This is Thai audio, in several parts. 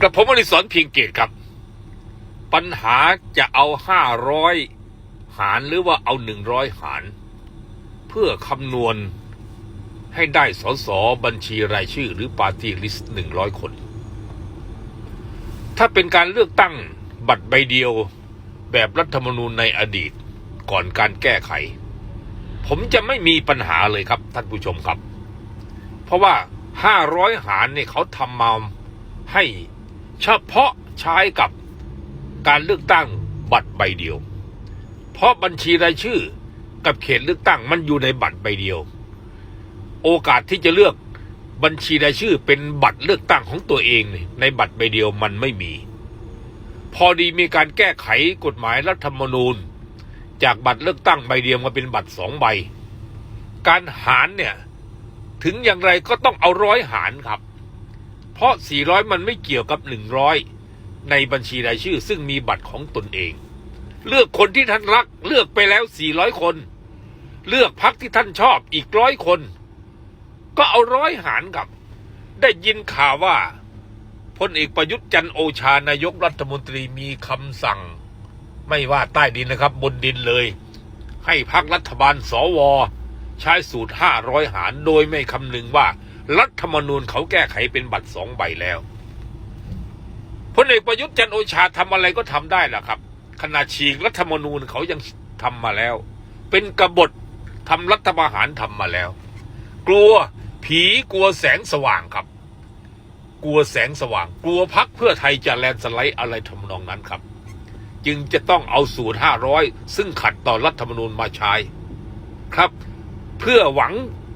กระผมอนิสรเพียงเกตครับ ปัญหาจะเอาห้าร้อยหารหรือว่าเอาหนึ่งร้อยหาร เพื่อคำนวณให้ได้สสบัญชีรายชื่อหรือปาร์ตี้ลิสต์หนึ่งร้อยคน ถ้าเป็นการเลือกตั้งบัตรใบเดียวแบบรัฐธรรมนูญในอดีตก่อนการแก้ไข ผมจะไม่มีปัญหาเลยครับท่านผู้ชมครับ เพราะว่าห้าร้อยหารเนี่ยเขาทำมาให้ เฉพาะใช้กับการเลือกตั้งบัตรใบเดียว เพราะบัญชีรายชื่อกับเขตเลือกตั้งมันอยู่ในบัตรใบเดียว โอกาสที่จะเลือกบัญชีรายชื่อเป็นบัตรเลือกตั้งของตัวเองในบัตรใบเดียวมันไม่มี พอดีมีการแก้ไขกฎหมายรัฐธรรมนูญ จากบัตรเลือกตั้งใบเดียวมาเป็นบัตรสองใบ การหารเนี่ยถึงอย่างไรก็ต้องเอาร้อยหารครับ เพราะ 400 มันไม่เกี่ยวกับ 100 ในบัญชีรายชื่อ ซึ่งมีบัตรของตนเอง เลือกคนที่ท่านรัก เลือกไปแล้ว 400 คน เลือกพักที่ท่านชอบอีกร้อยคน ก็เอาร้อยหารครับ ได้ยินข่าวว่าพลเอกประยุทธ์จันโอชานายกรัฐมนตรีมีคำสั่ง ไม่ว่าใต้ดินนะครับ บนดินเลย ให้พักรัฐบาลสวใช้สูตร 500 หารโดยไม่คำนึงว่า รัฐธรรมนูญเขาแก้ไขเป็นบัตรสองใบแล้วพลเอกประยุทธ์จันโอชาทำอะไรก็ทำได้แหละครับขนาดฉีกรัฐธรรมนูญเขายังทำมาแล้ว เป็นกบฏทำรัฐประหารทำมาแล้ว กลัวผีกลัวแสงสว่างครับ กลัวแสงสว่าง กลัวพักเพื่อไทยจะแลนสไลด์อะไรทำนองนั้นครับ จึงจะต้องเอาสูตร500ซึ่งขัดต่อรัฐธรรมนูญมาใช้ครับ เพื่อหวัง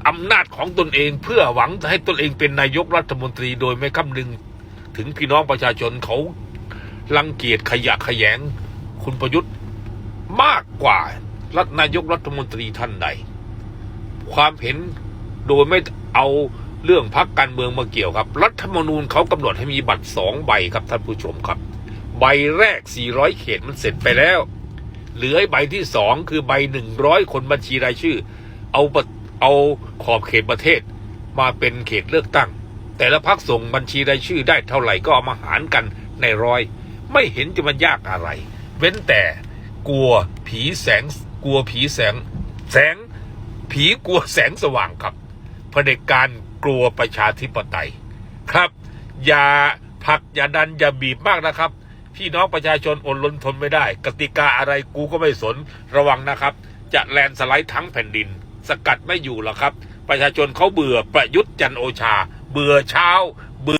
อำนาจของตนเองเพื่อหวังให้ตนเองเป็นนายกรัฐมนตรีโดยไม่คำนึง ถึงพี่น้องประชาชนเขารังเกียจขยะขยง คุณประยุทธ์มากกว่ารัฐนายกรัฐมนตรีท่านใด ความเห็นโดยไม่เอาเรื่องพักการเมืองมาเกี่ยวครับ รัฐธรรมนูญเขากำหนดให้มีบัตรสองใบครับท่านผู้ชมครับ ใบแรก 400 เขตมันเสร็จไปแล้ว เหลือใบที่สองคือใบ 100 คนบัญชีรายชื่อ เอาป เอาขอบเขตประเทศ มาเป็นเขตเลือกตั้ง แต่ละพักส่งบัญชีรายชื่อได้เท่าไหร่ก็เอามาหารกันในร้อย ไม่เห็นจะมันยากอะไร เว้นแต่กลัวผีแสงกลัวผีแสง แสง ผีกลัวแสงสว่างครับเผด็จการกลัวประชาธิปไตย ครับ อย่าผักอย่าดันอย่าบีบมากนะครับ พี่น้องประชาชนอดรนทนไม่ได้ กติกาอะไรกูก็ไม่สนระวังนะครับ จะแลนสไลด์ทั้งแผ่นดิน สกัดไม่อยู่หรอกครับ ประชาชนเขาเบื่อประยุทธ์จันโอชา เบื่อเช้า